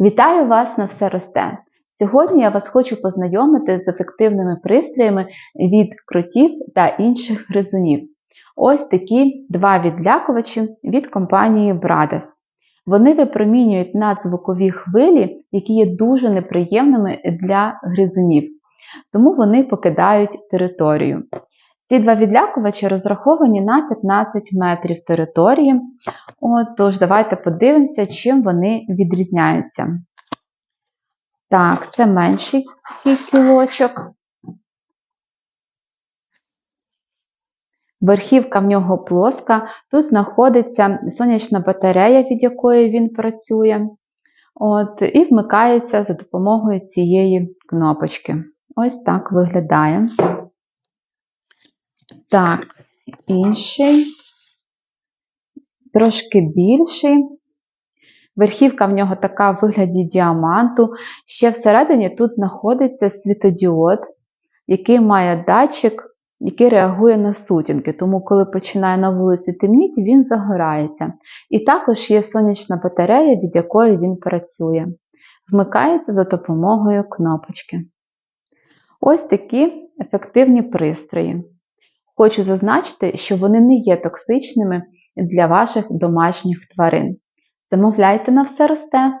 Вітаю вас на все росте! Сьогодні я вас хочу познайомити з ефективними пристроями від кротів та інших гризунів. Ось такі два відлякувачі від компанії Brades. Вони випромінюють надзвукові хвилі, які є дуже неприємними для гризунів, тому вони покидають територію. Ці два відлякувачі розраховані на 15 метрів території. От, тож, давайте подивимося, чим вони відрізняються. Так, це менший кілочок. Верхівка в нього плоска. Тут знаходиться сонячна батарея, від якої він працює. От, І вмикається за допомогою цієї кнопочки. Ось так виглядає. Так, інший, трошки більший. Верхівка в нього така в вигляді діаманту. Ще всередині тут знаходиться світодіод, який має датчик, який реагує на сутінки. Тому, коли починає на вулиці темніти, він загорається. І також є сонячна батарея, від якої він працює. Вмикається за допомогою кнопочки. Ось такі ефективні пристрої. Хочу зазначити, що вони не є токсичними для ваших домашніх тварин. Замовляйте на все росте!